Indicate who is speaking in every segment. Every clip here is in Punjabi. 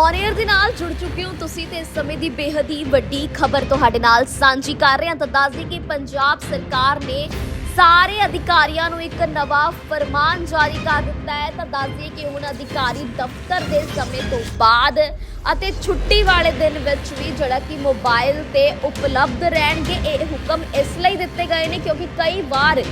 Speaker 1: ਔਨ 에ਅਰ ਦੇ ਨਾਲ ਜੁੜ ਚੁੱਕੇ ਹੋ ਤੁਸੀਂ ਤੇ ਇਸ ਸਮੇਂ ਦੀ ਬੇਹੱਦ ਹੀ ਵੱਡੀ ਖਬਰ ਤੁਹਾਡੇ ਨਾਲ ਸਾਂਝੀ ਕਰ ਰਹੇ ਹਾਂ। ਤਾਂ ਦੱਸ ਦਈਏ ਕਿ ਪੰਜਾਬ ਸਰਕਾਰ ਨੇ ਸਾਰੇ ਅਧਿਕਾਰੀਆਂ ਨੂੰ ਇੱਕ ਨਵਾਂ ਫਰਮਾਨ ਜਾਰੀ ਕਰ ਦਿੱਤਾ ਹੈ। ਤਾਂ ਦੱਸ ਦਈਏ ਕਿ ਹੁਣ ਅਧਿਕਾਰੀ ਦਫ਼ਤਰ ਦੇ ਸਮੇਂ ਤੋਂ ਬਾਅਦ ਅਤੇ ਛੁੱਟੀ ਵਾਲੇ ਦਿਨ ਵਿੱਚ ਵੀ ਜਿਹੜਾ ਕਿ ਮੋਬਾਈਲ ਤੇ ਉਪਲਬਧ ਰਹਿਣਗੇ, ਇਹ ਹੁਕਮ ਇਸ ਲਈ ਦਿੱਤੇ ਗਏ ਨੇ ਕਿਉਂਕਿ ਕਈ ਵਾਰ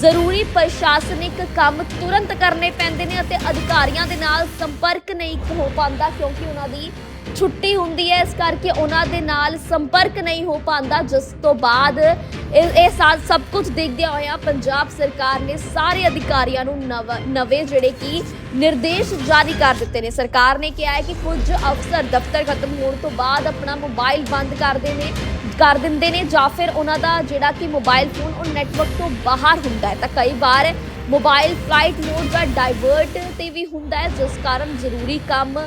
Speaker 1: ਜ਼ਰੂਰੀ ਪ੍ਰਸ਼ਾਸਨਿਕ ਕੰਮ ਤੁਰੰਤ ਕਰਨੇ ਪੈਂਦੇ ਨੇ ਅਤੇ ਅਧਿਕਾਰੀਆਂ ਦੇ ਨਾਲ ਸੰਪਰਕ ਨਹੀਂ ਹੋ ਪਾਉਂਦਾ ਕਿਉਂਕਿ ਉਹਨਾਂ ਦੀ ਛੁੱਟੀ ਹੁੰਦੀ ਹੈ। ਇਸ ਕਰਕੇ ਉਹਨਾਂ ਦੇ ਨਾਲ ਸੰਪਰਕ ਨਹੀਂ ਹੋ ਪਾਉਂਦਾ। ਜਿਸ ਤੋਂ ਬਾਅਦ ਇਹ ਇਹ ਸਭ ਕੁਝ ਦੇਖਦਿਆਂ ਹੋਇਆ ਪੰਜਾਬ ਸਰਕਾਰ ਨੇ ਸਾਰੇ ਅਧਿਕਾਰੀਆਂ ਨੂੰ ਨਵ- ਨਵੇਂ ਜਿਹੜੇ ਕਿ ਨਿਰਦੇਸ਼ ਜਾਰੀ ਕਰ ਦਿੱਤੇ ਨੇ। ਸਰਕਾਰ ਨੇ ਕਿਹਾ ਹੈ ਕਿ ਕੁਝ ਅਫਸਰ ਦਫ਼ਤਰ ਖਤਮ ਹੋਣ ਤੋਂ ਬਾਅਦ ਆਪਣਾ ਮੋਬਾਈਲ ਬੰਦ ਕਰਦੇ ਨੇ। ਕਰ ਦਿੰਦੇ ਨੇ ਜਾਂ ਫਿਰ ਉਹਨਾਂ ਦਾ ਜਿਹੜਾ ਕਿ ਮੋਬਾਈਲ ਫੋਨ ਉਹ ਨੈਟਵਰਕ ਤੋਂ ਬਾਹਰ ਹੁੰਦਾ ਹੈ। ਤਾਂ ਕਈ ਵਾਰ ਮੋਬਾਈਲ ਫਲਾਈਟ ਮੋਡ ਦਾ ਡਾਈਵਰਟ ਤੇ ਵੀ ਹੁੰਦਾ ਹੈ, ਜਿਸ ਕਾਰਨ ਜ਼ਰੂਰੀ ਕੰਮ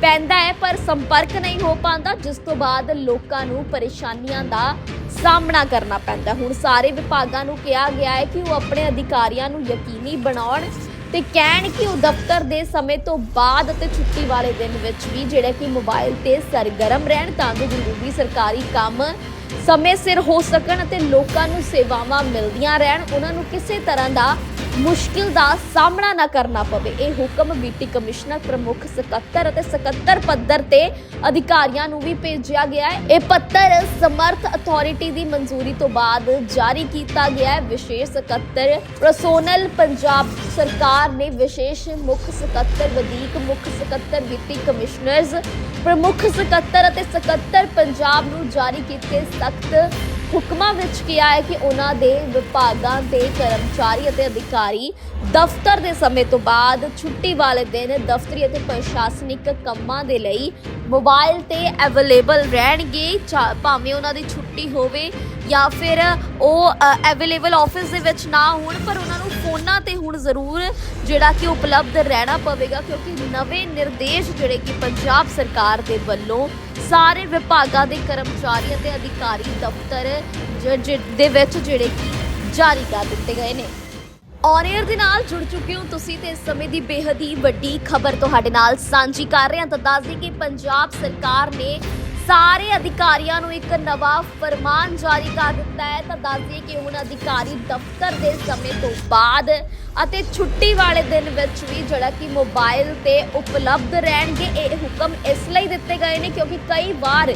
Speaker 1: ਪੈਂਦਾ ਹੈ, ਪਰ ਸੰਪਰਕ ਨਹੀਂ ਹੋ ਪਾਉਂਦਾ, ਜਿਸ ਤੋਂ ਬਾਅਦ ਲੋਕਾਂ ਨੂੰ ਪਰੇਸ਼ਾਨੀਆਂ ਦਾ ਸਾਹਮਣਾ ਕਰਨਾ ਪੈਂਦਾ। ਹੁਣ ਸਾਰੇ ਵਿਭਾਗਾਂ ਨੂੰ ਕਿਹਾ ਗਿਆ ਹੈ ਕਿ ਉਹ ਆਪਣੇ ਅਧਿਕਾਰੀਆਂ ਨੂੰ ਯਕੀਨੀ ਬਣਾਉਣ ਤੇ ਕਹਿਣ ਕਿ ਉਹ ਦਫ਼ਤਰ ਦੇ ਸਮੇਂ ਤੋਂ ਬਾਅਦ ਅਤੇ ਛੁੱਟੀ ਵਾਲੇ ਦਿਨ ਵਿੱਚ ਵੀ ਜਿਹੜਾ ਕਿ ਮੋਬਾਈਲ ਤੇ ਸਰਗਰਮ ਰਹਿਣ, ਤਾਂ ਜੋ ਜ਼ਰੂਰੀ ਸਰਕਾਰੀ ਕੰਮ ਸਮੇਂ ਸਿਰ ਹੋ ਸਕਣ ਅਤੇ ਲੋਕਾਂ ਨੂੰ ਸੇਵਾਵਾਂ ਮਿਲਦੀਆਂ ਰਹਿਣ, ਉਹਨਾਂ ਨੂੰ ਕਿਸੇ ਤਰ੍ਹਾਂ ਦਾ ਮੁਸ਼ਕਿਲ ਦਾ ਸਾਹਮਣਾ ਨਾ ਕਰਨਾ ਪਵੇ। ਇਹ ਹੁਕਮ ਬੀਟੀ ਕਮਿਸ਼ਨਰ, ਪ੍ਰਮੁੱਖ ਸਕੱਤਰ ਅਤੇ ਸਕੱਤਰ ਪੱਧਰ ਤੇ ਅਧਿਕਾਰੀਆਂ ਨੂੰ ਵੀ ਭੇਜਿਆ ਗਿਆ ਹੈ। ਇਹ ਪੱਤਰ ਸਮਰਥ ਅਥਾਰਟੀ ਦੀ ਮਨਜ਼ੂਰੀ ਤੋਂ ਬਾਅਦ ਜਾਰੀ ਕੀਤਾ ਗਿਆ ਹੈ। ਵਿਸ਼ੇਸ਼ ਸਕੱਤਰ ਪ੍ਰਸੋਨਲ ਪੰਜਾਬ ਸਰਕਾਰ ਨੇ ਵਿਸ਼ੇਸ਼ ਮੁੱਖ ਸਕੱਤਰ, ਵਧੀਕ ਮੁੱਖ ਸਕੱਤਰ ਵਿੱਤੀ ਕਮਿਸ਼ਨਰਜ਼, ਪ੍ਰਮੁੱਖ ਸਕੱਤਰ ਅਤੇ ਸਕੱਤਰ ਪੰਜਾਬ ਨੂੰ ਜਾਰੀ ਕੀਤੇ ਸਖਤ ਹੁਕਮਾਂ ਵਿੱਚ ਕਿਹਾ ਹੈ ਕਿ ਉਹਨਾਂ ਦੇ ਵਿਭਾਗਾਂ ਦੇ ਕਰਮਚਾਰੀ ਅਤੇ ਅਧਿਕਾਰੀ ਦਫ਼ਤਰ ਦੇ ਸਮੇਂ ਤੋਂ ਬਾਅਦ ਛੁੱਟੀ ਵਾਲੇ ਦਿਨ ਦਫ਼ਤਰੀ ਅਤੇ ਪ੍ਰਸ਼ਾਸਨਿਕ ਕੰਮਾਂ ਦੇ ਲਈ ਮੋਬਾਈਲ ਤੇ ਅਵੇਲੇਬਲ ਰਹਿਣਗੇ। ਚਾ- ਭਾਵੇਂ ਉਹਨਾਂ ਦੀ ਛੁੱਟੀ ਹੋਵੇ ਜਾਂ ਫਿਰ ਉਹ ਅਵੇਲੇਬਲ ਆਫਿਸ ਦੇ ਵਿੱਚ ਨਾ ਹੋਣ, ਪਰ ਉਹਨਾਂ ਨੂੰ ਫੋਨਾਂ ਤੇ ਹੁਣ ਜ਼ਰੂਰ ਜਿਹੜਾ ਕਿ ਉਪਲਬਧ ਰਹਿਣਾ ਪਵੇਗਾ, ਕਿਉਂਕਿ ਨਵੇਂ ਨਿਰਦੇਸ਼ ਜਿਹੜੇ ਕਿ ਪੰਜਾਬ ਸਰਕਾਰ ਦੇ ਵੱਲੋਂ ਸਾਰੇ ਵਿਭਾਗਾਂ ਦੇ ਕਰਮਚਾਰੀ ਅਤੇ ਅਧਿਕਾਰੀ ਦਫ਼ਤਰ ਜ- ਦੇ ਵਿੱਚ ਜਿਹੜੇ ਕਿ ਜਾਰੀ ਕਰ ਦਿੱਤੇ ਗਏ ਨੇ। ਔਨ 에ਅਰ ਦੇ ਨਾਲ ਜੁੜ ਚੁੱਕੇ ਹੋ ਤੁਸੀਂ ਤੇ ਇਸ ਸਮੇਂ ਦੀ ਬੇਹੱਦ ਹੀ ਵੱਡੀ ਖਬਰ ਤੁਹਾਡੇ ਨਾਲ ਸਾਂਝੀ ਕਰ ਰਹੇ ਹਾਂ। ਤਾਂ ਦੱਸ ਦਈਏ ਕਿ ਪੰਜਾਬ ਸਰਕਾਰ ਨੇ ਸਾਰੇ ਅਧਿਕਾਰੀਆਂ ਨੂੰ ਇੱਕ ਨਵਾਂ ਫਰਮਾਨ ਜਾਰੀ ਕਰ ਦਿੱਤਾ ਹੈ। ਤਾਂ ਦੱਸ ਕਿ ਹੁਣ ਅਧਿਕਾਰੀ ਦਫ਼ਤਰ ਦੇ ਸਮੇਂ ਤੋਂ ਬਾਅਦ ਅਤੇ ਛੁੱਟੀ ਵਾਲੇ ਦਿਨ ਵਿੱਚ ਵੀ ਜਿਹੜਾ ਕਿ ਮੋਬਾਈਲ ਤੇ ਉਪਲਬਧ ਰਹਿਣਗੇ, ਇਹ ਹੁਕਮ ਇਸ ਲਈ ਦਿੱਤੇ ਗਏ ਨੇ ਕਿਉਂਕਿ ਕਈ ਵਾਰ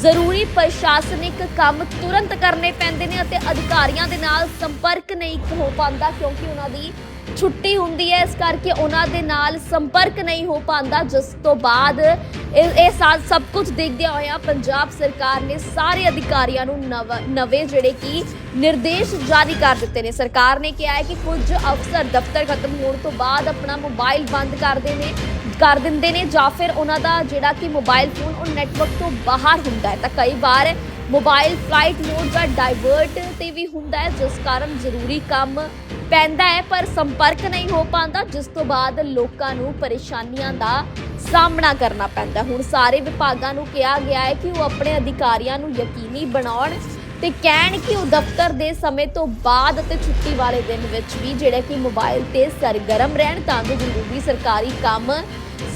Speaker 1: ਜ਼ਰੂਰੀ ਪ੍ਰਸ਼ਾਸਨਿਕ ਕੰਮ ਤੁਰੰਤ ਕਰਨੇ ਪੈਂਦੇ ਨੇ ਅਤੇ ਅਧਿਕਾਰੀਆਂ ਦੇ ਨਾਲ ਸੰਪਰਕ ਨਹੀਂ ਹੋ ਪਾਉਂਦਾ ਕਿਉਂਕਿ ਉਹਨਾਂ ਦੀ ਛੁੱਟੀ ਹੁੰਦੀ ਹੈ, ਇਸ ਕਰਕੇ ਉਹਨਾਂ ਦੇ ਨਾਲ ਸੰਪਰਕ ਨਹੀਂ ਹੋ ਪਾਉਂਦਾ। ਜਿਸ ਤੋਂ ਬਾਅਦ ਇਹ ਇਹ ਸਭ ਕੁਝ ਦੇਖਦਿਆਂ ਹੋਇਆਂ ਪੰਜਾਬ ਸਰਕਾਰ ਨੇ ਸਾਰੇ ਅਧਿਕਾਰੀਆਂ ਨੂੰ ਨਵ- ਨਵੇਂ ਜਿਹੜੇ ਕਿ ਨਿਰਦੇਸ਼ ਜਾਰੀ ਕਰ ਦਿੱਤੇ ਨੇ। ਸਰਕਾਰ ਨੇ ਕਿਹਾ ਹੈ ਕਿ ਕੁਝ ਅਫਸਰ ਦਫ਼ਤਰ ਖਤਮ ਹੋਣ ਤੋਂ ਬਾਅਦ ਆਪਣਾ ਮੋਬਾਈਲ ਬੰਦ ਕਰਦੇ ਨੇ, ਕਰ ਦਿੰਦੇ ਨੇ ਜਾਂ ਫਿਰ ਉਹਨਾਂ ਦਾ ਜਿਹੜਾ ਕਿ ਮੋਬਾਈਲ ਫੋਨ, ਉਹ ਨੈਟਵਰਕ ਤੋਂ ਬਾਹਰ ਹੁੰਦਾ ਹੈ। ਤਾਂ ਕਈ ਵਾਰ ਮੋਬਾਈਲ ਫਲਾਈਟ ਮੋਡ ਜਾਂ ਡਾਈਵਰਟ ਤੇ ਵੀ ਹੁੰਦਾ ਹੈ, ਜਿਸ ਕਾਰਨ ਜ਼ਰੂਰੀ ਕੰਮ ਪੈਂਦਾ ਹੈ, ਪਰ ਸੰਪਰਕ ਨਹੀਂ ਹੋ ਪਾਉਂਦਾ। ਜਿਸ ਤੋਂ ਬਾਅਦ ਲੋਕਾਂ ਨੂੰ ਪਰੇਸ਼ਾਨੀਆਂ ਦਾ ਸਾਹਮਣਾ ਕਰਨਾ ਪੈਂਦਾ। ਹੁਣ ਸਾਰੇ ਵਿਭਾਗਾਂ ਨੂੰ ਕਿਹਾ ਗਿਆ ਹੈ ਕਿ ਉਹ ਆਪਣੇ ਅਧਿਕਾਰੀਆਂ ਨੂੰ ਯਕੀਨੀ ਬਣਾਉਣ ਤੇ ਕਹਿਣ ਕਿ ਉਹ ਦਫ਼ਤਰ ਦੇ ਸਮੇਂ ਤੋਂ ਬਾਅਦ ਅਤੇ ਛੁੱਟੀ ਵਾਲੇ ਦਿਨ ਵਿੱਚ ਵੀ ਜਿਹੜਾ ਕਿ ਮੋਬਾਈਲ ਤੇ ਸਰਗਰਮ ਰਹਿਣ ਤਾਂ ਜੋ ਜ਼ਰੂਰੀ ਸਰਕਾਰੀ ਕੰਮ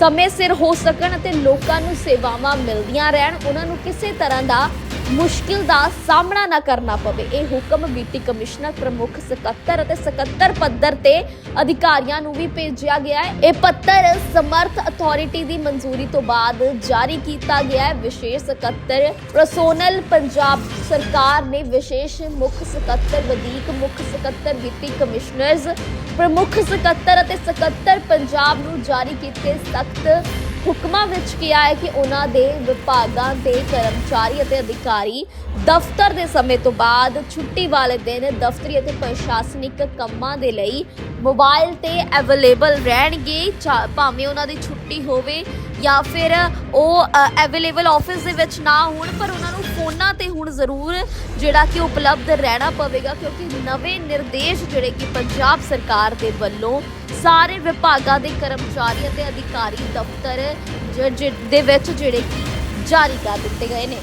Speaker 1: ਸਮੇਂ ਸਿਰ ਹੋ ਸਕਣ ਅਤੇ ਲੋਕਾਂ ਨੂੰ ਸੇਵਾਵਾਂ ਮਿਲਦੀਆਂ ਰਹਿਣ। ਉਹਨਾਂ ਨੂੰ ਕਿਸੇ ਤਰ੍ਹਾਂ ਦਾ ਮੁਸ਼ਕਿਲ ਦਾ ਸਾਹਮਣਾ ਨਾ ਕਰਨਾ ਪਵੇ। ਇਹ ਹੁਕਮ ਬੀਟੀ ਕਮਿਸ਼ਨਰ, ਪ੍ਰਮੁੱਖ ਸਕੱਤਰ ਅਤੇ ਸਕੱਤਰ ਪੱਧਰ ਤੇ ਅਧਿਕਾਰੀਆਂ ਨੂੰ ਵੀ ਭੇਜਿਆ ਗਿਆ ਹੈ। ਇਹ ਪੱਤਰ ਸਮਰਥ ਅਥਾਰਟੀ ਦੀ ਮਨਜ਼ੂਰੀ ਤੋਂ ਬਾਅਦ ਜਾਰੀ ਕੀਤਾ ਗਿਆ ਹੈ। ਵਿਸ਼ੇਸ਼ ਸਕੱਤਰ ਪ੍ਰਸੋਨਲ ਪੰਜਾਬ ਸਰਕਾਰ ਨੇ ਵਿਸ਼ੇਸ਼ ਮੁੱਖ ਸਕੱਤਰ ਵਧੀਕ ਮੁੱਖ ਸਕੱਤਰ ਵਿੱਤੀ ਕਮਿਸ਼ਨਰਜ਼, ਪ੍ਰਮੁੱਖ ਸਕੱਤਰ ਅਤੇ ਸਕੱਤਰ ਪੰਜਾਬ ਨੂੰ ਜਾਰੀ ਕੀਤੇ ਸਖਤ ਹੁਕਮਾਂ ਵਿੱਚ ਕਿਹਾ ਹੈ ਕਿ ਉਹਨਾਂ ਦੇ ਵਿਭਾਗਾਂ ਦੇ ਕਰਮਚਾਰੀ ਅਤੇ ਅਧਿਕਾਰੀ ਦਫ਼ਤਰ ਦੇ ਸਮੇਂ ਤੋਂ ਬਾਅਦ ਛੁੱਟੀ ਵਾਲੇ ਦਿਨ ਦਫ਼ਤਰੀ ਅਤੇ ਪ੍ਰਸ਼ਾਸਨਿਕ ਕੰਮਾਂ ਦੇ ਲਈ ਮੋਬਾਈਲ ਤੇ ਅਵੇਲੇਬਲ ਰਹਿਣਗੇ। ਚਾ- ਭਾਵੇਂ ਉਹਨਾਂ ਦੀ ਛੁੱਟੀ ਹੋਵੇ ਜਾਂ ਫਿਰ ਉਹ ਅਵੇਲੇਬਲ ਆਫਿਸ ਦੇ ਵਿੱਚ ਨਾ ਹੋਣ, ਪਰ ਉਹਨਾਂ ਨੂੰ ਫੋਨਾਂ ਤੇ ਹੁਣ ਜ਼ਰੂਰ ਜਿਹੜਾ ਕਿ ਉਪਲਬਧ ਰਹਿਣਾ ਪਵੇਗਾ, ਕਿਉਂਕਿ ਨਵੇਂ ਨਿਰਦੇਸ਼ ਜਿਹੜੇ ਕਿ ਪੰਜਾਬ ਸਰਕਾਰ ਦੇ ਵੱਲੋਂ ਸਾਰੇ ਵਿਭਾਗਾਂ ਦੇ ਕਰਮਚਾਰੀ ਅਤੇ ਅਧਿਕਾਰੀ ਦਫ਼ਤਰ ਜ- ਜ- ਦੇ ਵਿੱਚ ਜਿਹੜੇ ਕਿ ਜਾਰੀ ਕਰ ਦਿੱਤੇ ਗਏ ਨੇ।